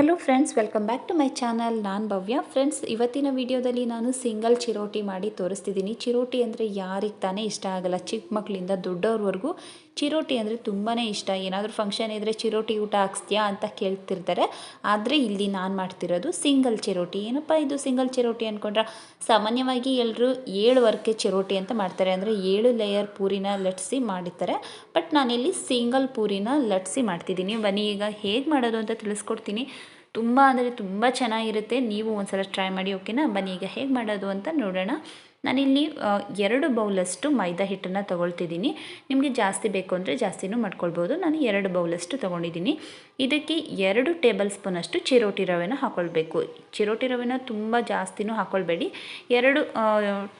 Hello friends welcome back to my channel ನಾನು Bhavya. Friends ಇವತ್ತಿನ ವಿಡಿಯೋದಲ್ಲಿ ನಾನು ಸಿಂಗಲ್ ಚಿರೋಟಿ ಮಾಡಿ ತೋರಿಸ್ತಿದ್ದೀನಿ. ಚಿರೋಟಿ ಅಂದರೆ ಯಾರಿಗೆ ತಾನೇ ಇಷ್ಟ ಆಗಲ್ಲ. ಚಿಕ್ಕ ಮಕ್ಕಳಿಂದ ದೊಡ್ಡವ್ರವರೆಗೂ ಚಿರೋಟಿ ಅಂದರೆ ತುಂಬಾ ಇಷ್ಟ. ಏನಾದರೂ ಫಂಕ್ಷನ್ ಇದ್ದರೆ ಚಿರೋಟಿ ಊಟ ಹಾಕ್ಸ್ತೀಯಾ ಅಂತ ಕೇಳ್ತಿರ್ತಾರೆ. ಆದರೆ ಇಲ್ಲಿ ನಾನು ಮಾಡ್ತಿರೋದು ಸಿಂಗಲ್ ಚಿರೋಟಿ. ಏನಪ್ಪ ಇದು ಸಿಂಗಲ್ ಚಿರೋಟಿ ಅಂದ್ಕೊಂಡ್ರೆ ಸಾಮಾನ್ಯವಾಗಿ ಎಲ್ಲರೂ ಏಳು ವರ್ಕೆ ಚಿರೋಟಿ ಅಂತ ಮಾಡ್ತಾರೆ. ಅಂದರೆ ಏಳು ಲೇಯರ್ ಪೂರಿನ ಲಟ್ಸಿ ಮಾಡಿರ್ತಾರೆ. ಬಟ್ ನಾನಿಲ್ಲಿ ಸಿಂಗಲ್ ಪೂರಿನ ಲಟ್ಸಿ ಮಾಡ್ತಿದ್ದೀನಿ. ಬನ್ನಿ, ಈಗ ಹೇಗೆ ಮಾಡೋದು ಅಂತ ತಿಳಿಸ್ಕೊಡ್ತೀನಿ. ತುಂಬ ಅಂದರೆ ತುಂಬ ಚೆನ್ನಾಗಿರುತ್ತೆ. ನೀವು ಒಂದ್ಸಲ ಟ್ರೈ ಮಾಡಿ ಓಕೆನಾ ಬನ್ನಿ, ಈಗ ಹೇಗೆ ಮಾಡೋದು ಅಂತ ನೋಡೋಣ. ನಾನಿಲ್ಲಿ ಎರಡು ಬೌಲಷ್ಟು ಮೈದಾ ಹಿಟ್ಟನ್ನು ತೊಗೊಳ್ತಿದ್ದೀನಿ. ನಿಮಗೆ ಜಾಸ್ತಿ ಬೇಕು ಅಂದರೆ ಜಾಸ್ತಿನೂ ಮಾಡ್ಕೊಳ್ಬೋದು. ನಾನು ಎರಡು ಬೌಲಷ್ಟು ತೊಗೊಂಡಿದ್ದೀನಿ. ಇದಕ್ಕೆ ಎರಡು ಟೇಬಲ್ ಸ್ಪೂನಷ್ಟು ಚಿರೋಟಿ ರವೆನ ಹಾಕ್ಕೊಳ್ಬೇಕು ಚಿರೋಟಿ ರವೆನ ತುಂಬ ಜಾಸ್ತಿನೂ ಹಾಕ್ಕೊಳ್ಬೇಡಿ ಎರಡು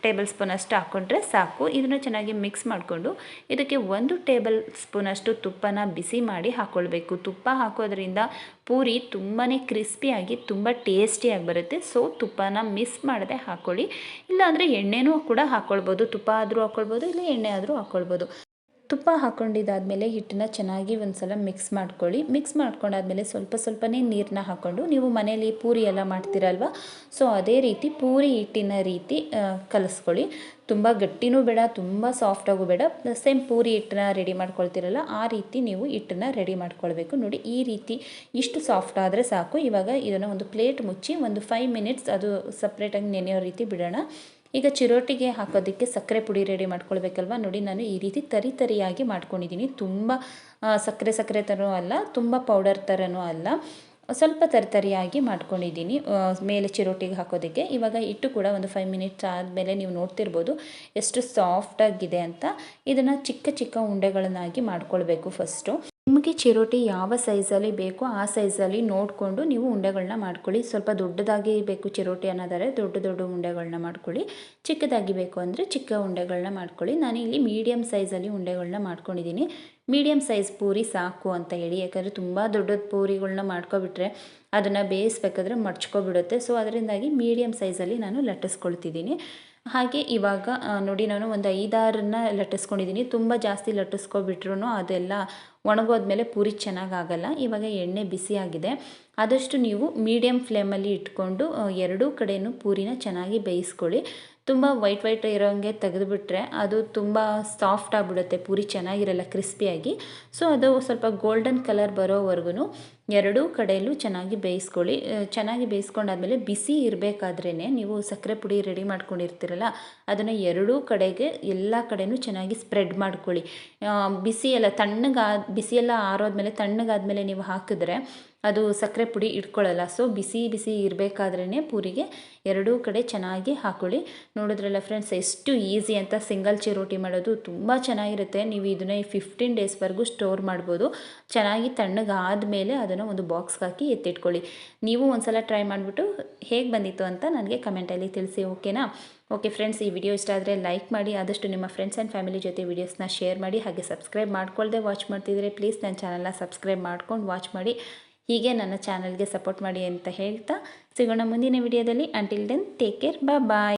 ಟೇಬಲ್ ಸ್ಪೂನಷ್ಟು ಹಾಕ್ಕೊಂಡ್ರೆ ಸಾಕು. ಇದನ್ನು ಚೆನ್ನಾಗಿ ಮಿಕ್ಸ್ ಮಾಡಿಕೊಂಡು ಇದಕ್ಕೆ ಒಂದು ಟೇಬಲ್ ಸ್ಪೂನಷ್ಟು ತುಪ್ಪನ ಬಿಸಿ ಮಾಡಿ ಹಾಕ್ಕೊಳ್ಬೇಕು ತುಪ್ಪ ಹಾಕೋದ್ರಿಂದ ಪೂರಿ ತುಂಬಾ ಕ್ರಿಸ್ಪಿಯಾಗಿ ತುಂಬ ಟೇಸ್ಟಿಯಾಗಿ ಬರುತ್ತೆ. ಸೊ ತುಪ್ಪನ ಮಿಸ್ ಮಾಡದೆ ಹಾಕ್ಕೊಳ್ಳಿ ಇಲ್ಲಾಂದರೆ ಎಣ್ಣೆನೂ ಕೂಡ ಹಾಕ್ಕೊಳ್ಬೋದು ತುಪ್ಪ ಆದರೂ ಹಾಕ್ಕೊಳ್ಬೋದು ಇಲ್ಲ ಎಣ್ಣೆ ಆದರೂ ಹಾಕ್ಕೊಳ್ಬೋದು ತುಪ್ಪ ಹಾಕ್ಕೊಂಡಿದ್ದಾದಮೇಲೆ ಹಿಟ್ಟನ್ನ ಚೆನ್ನಾಗಿ ಒಂದು ಸಲ ಮಿಕ್ಸ್ ಮಾಡ್ಕೊಳ್ಳಿ. ಮಿಕ್ಸ್ ಮಾಡ್ಕೊಂಡಾದ್ಮೇಲೆ ಸ್ವಲ್ಪ ಸ್ವಲ್ಪನೇ ನೀರನ್ನ ಹಾಕ್ಕೊಂಡು ನೀವು ಮನೇಲಿ ಪೂರಿ ಎಲ್ಲ ಮಾಡ್ತೀರಲ್ವ? ಸೊ ಅದೇ ರೀತಿ ಪೂರಿ ಹಿಟ್ಟಿನ ರೀತಿ ಕಲಿಸ್ಕೊಳ್ಳಿ. ತುಂಬ ಗಟ್ಟಿನೂ ಬೇಡ, ತುಂಬ ಸಾಫ್ಟಾಗೂ ಬೇಡ. ಸೇಮ್ ಪೂರಿ ಹಿಟ್ಟನ್ನ ರೆಡಿ ಮಾಡ್ಕೊಳ್ತೀರಲ್ಲ, ಆ ರೀತಿ ನೀವು ಹಿಟ್ಟನ್ನ ರೆಡಿ ಮಾಡ್ಕೊಳ್ಬೇಕು. ನೋಡಿ, ಈ ರೀತಿ ಇಷ್ಟು ಸಾಫ್ಟ್ ಆದರೆ ಸಾಕು. ಇವಾಗ ಇದನ್ನು ಒಂದು ಪ್ಲೇಟ್ ಮುಚ್ಚಿ ಒಂದು ಫೈವ್ ಮಿನಿಟ್ಸ್ ಅದು ಸಪ್ರೇಟಾಗಿ ನೆನೆಯೋ ರೀತಿ ಬಿಡೋಣ. ಈಗ ಚಿರೋಟಿಗೆ ಹಾಕೋದಕ್ಕೆ ಸಕ್ಕರೆ ಪುಡಿ ರೆಡಿ ಮಾಡ್ಕೊಳ್ಬೇಕಲ್ವ? ನೋಡಿ, ನಾನು ಈ ರೀತಿ ತರಿ ತರಿಯಾಗಿ ಮಾಡ್ಕೊಂಡಿದ್ದೀನಿ. ತುಂಬ ಸಕ್ಕರೆ ಸಕ್ಕರೆ ಥರನೂ ಅಲ್ಲ, ತುಂಬ ಪೌಡರ್ ಥರನೂ ಅಲ್ಲ. ಸ್ವಲ್ಪ ತರಿತರಿಯಾಗಿ ಮಾಡ್ಕೊಂಡಿದ್ದೀನಿ. ಮೇಲೆ ಚಿರೋಟಿಗೆ ಹಾಕೋದಕ್ಕೆ. ಇವಾಗ ಇಟ್ಟು ಕೂಡ ಒಂದು ಫೈವ್ ಮಿನಿಟ್ಸ್ ಆದಮೇಲೆ ನೀವು ನೋಡ್ತಿರ್ಬೋದು ಎಷ್ಟು ಸಾಫ್ಟಾಗಿದೆ ಅಂತ. ಇದನ್ನು ಚಿಕ್ಕ ಚಿಕ್ಕ ಉಂಡೆಗಳನ್ನಾಗಿ ಮಾಡ್ಕೊಳ್ಬೇಕು ಫಸ್ಟು ನಿಮಗೆ ಚಿರೋಟಿ ಯಾವ ಸೈಜಲ್ಲಿ ಬೇಕೋ ಆ ಸೈಜಲ್ಲಿ ನೋಡಿಕೊಂಡು ನೀವು ಉಂಡೆಗಳನ್ನ ಮಾಡ್ಕೊಳ್ಳಿ. ಸ್ವಲ್ಪ ದೊಡ್ಡದಾಗಿ ಬೇಕು ಚಿರೋಟಿ ಅನ್ನೋದಾದರೆ ದೊಡ್ಡ ದೊಡ್ಡ ಉಂಡೆಗಳನ್ನ ಮಾಡ್ಕೊಳ್ಳಿ. ಚಿಕ್ಕದಾಗಿ ಬೇಕು ಅಂದರೆ ಚಿಕ್ಕ ಉಂಡೆಗಳನ್ನ ಮಾಡ್ಕೊಳ್ಳಿ. ನಾನು ಇಲ್ಲಿ ಮೀಡಿಯಮ್ ಸೈಜಲ್ಲಿ ಉಂಡೆಗಳನ್ನ ಮಾಡ್ಕೊಂಡಿದ್ದೀನಿ. ಮೀಡಿಯಮ್ ಸೈಜ್ ಪೂರಿ ಸಾಕು ಅಂತ ಹೇಳಿ, ಯಾಕಂದರೆ ತುಂಬ ದೊಡ್ಡದ ಪೂರಿಗಳನ್ನ ಮಾಡ್ಕೊಬಿಟ್ರೆ ಅದನ್ನು ಬೇಯಿಸ್ಬೇಕಾದ್ರೆ ಮಡ್ಚ್ಕೊಬಿಡುತ್ತೆ ಸೊ ಅದರಿಂದಾಗಿ ಮೀಡಿಯಮ್ ಸೈಜಲ್ಲಿ ನಾನು ಲಟ್ಟಿಸ್ಕೊಳ್ತಿದ್ದೀನಿ. ಹಾಗೆ ಇವಾಗ ನೋಡಿ ನಾನು ಒಂದು ಐದಾರನ್ನ ಲಟ್ಟಿಸ್ಕೊಂಡಿದ್ದೀನಿ ತುಂಬ ಜಾಸ್ತಿ ಲಟ್ಟಿಸ್ಕೊಬಿಟ್ರು ಅದೆಲ್ಲ ಒಣಗೋದ್ಮೇಲೆ ಪೂರಿ ಚೆನ್ನಾಗಾಗಲ್ಲ. ಇವಾಗ ಎಣ್ಣೆ ಬಿಸಿಯಾಗಿದೆ. ಆದಷ್ಟು ನೀವು ಮೀಡಿಯಮ್ ಫ್ಲೇಮಲ್ಲಿ ಇಟ್ಕೊಂಡು ಎರಡೂ ಕಡೆಯೂ ಪೂರಿನ ಚೆನ್ನಾಗಿ ಬೇಯಿಸ್ಕೊಳ್ಳಿ. ತುಂಬ ವೈಟ್ ವೈಟ್ ಇರೋಂಗೆ ತೆಗೆದುಬಿಟ್ರೆ ಅದು ತುಂಬ ಸಾಫ್ಟ್ ಆಗಿಬಿಡುತ್ತೆ. ಪೂರಿ ಚೆನ್ನಾಗಿರಲ್ಲ, ಕ್ರಿಸ್ಪಿಯಾಗಿ. ಸೊ, ಅದು ಸ್ವಲ್ಪ ಗೋಲ್ಡನ್ ಕಲರ್ ಬರೋವರೆಗೂ ಎರಡೂ ಕಡೆಯಲ್ಲೂ ಚೆನ್ನಾಗಿ ಬೇಯಿಸ್ಕೊಳ್ಳಿ. ಚೆನ್ನಾಗಿ ಬೇಯಿಸ್ಕೊಂಡಾದ್ಮೇಲೆ ಬಿಸಿ ಇರಬೇಕಾದ್ರೇ ನೀವು ಸಕ್ಕರೆ ಪುಡಿ ರೆಡಿ ಮಾಡ್ಕೊಂಡಿರ್ತೀರಲ್ಲ, ಅದನ್ನು ಎರಡೂ ಕಡೆಗೆ ಎಲ್ಲ ಕಡೆಯೂ ಚೆನ್ನಾಗಿ ಸ್ಪ್ರೆಡ್ ಮಾಡ್ಕೊಳ್ಳಿ. ಬಿಸಿ ಎಲ್ಲ ತಣ್ಣಗೆ ಬಿಸಿ ಎಲ್ಲ ಆರೋದ್ಮೇಲೆ ತಣ್ಣಗಾದ್ಮೇಲೆ ನೀವು ಹಾಕಿದ್ರೆ ಅದು ಸಕ್ಕರೆ ಪುಡಿ ಇಟ್ಕೊಳ್ಳಲ್ಲ. ಸೊ, ಬಿಸಿ ಬಿಸಿ ಇರಬೇಕಾದ್ರೇ ಪೂರಿಗೆ ಎರಡೂ ಕಡೆ ಚೆನ್ನಾಗಿ ಹಾಕೊಳ್ಳಿ. ನೋಡಿದ್ರಲ್ಲ ಫ್ರೆಂಡ್ಸ್, ಎಷ್ಟು ಈಸಿ ಅಂತ ಸಿಂಗಲ್ ಚಿರೋಟಿ ಮಾಡೋದು ತುಂಬ ಚೆನ್ನಾಗಿರುತ್ತೆ. ನೀವು ಇದನ್ನ ಫಿಫ್ಟೀನ್ ಡೇಸ್ವರೆಗೂ ಸ್ಟೋರ್ ಮಾಡ್ಬೋದು. ಚೆನ್ನಾಗಿ ತಣ್ಣಗಾದ ಮೇಲೆ ಅದನ್ನು ಒಂದು ಬಾಕ್ಸ್ಗೆ ಹಾಕಿ ಎತ್ತಿಟ್ಕೊಳ್ಳಿ. ನೀವು ಒಂದು ಸಲ ಟ್ರೈ ಮಾಡಿಬಿಟ್ಟು ಹೇಗೆ ಬಂದಿತ್ತು ಅಂತ ನನಗೆ ಕಮೆಂಟಲ್ಲಿ ತಿಳಿಸಿ ಓಕೆನಾ ಓಕೆ ಫ್ರೆಂಡ್ಸ್ ಈ ವಿಡಿಯೋ ಇಷ್ಟ ಆದರೆ ಲೈಕ್ ಮಾಡಿ, ಆದಷ್ಟು ನಿಮ್ಮ ಫ್ರೆಂಡ್ಸ್ ಆ್ಯಂಡ್ ಫ್ಯಾಮಿಲಿ ಜೊತೆ ವೀಡಿಯೋಸ್ನ ಶೇರ್ ಮಾಡಿ, ಹಾಗೆ ಸಬ್ಸ್ಕ್ರೈಬ್ ಮಾಡ್ಕೊಳ್ಳದೆ ವಾಚ್ ಮಾಡ್ತಿದ್ರೆ ಪ್ಲೀಸ್ ನನ್ನ ಚಾನಲ್ನ ಸಬ್ಸ್ಕ್ರೈಬ್ ಮಾಡ್ಕೊಂಡು ವಾಚ್ ಮಾಡಿ, ಹೀಗೆ ನನ್ನ ಚಾನಲ್ಗೆ ಸಪೋರ್ಟ್ ಮಾಡಿ ಅಂತ ಹೇಳ್ತಾ ಸಿಗೋಣ ಮುಂದಿನ ವಿಡಿಯೋದಲ್ಲಿ ಅಂಟಿಲ್ ದೆನ್ ಟೇಕ್ ಕೇರ್ ಬಾ ಬಾಯ್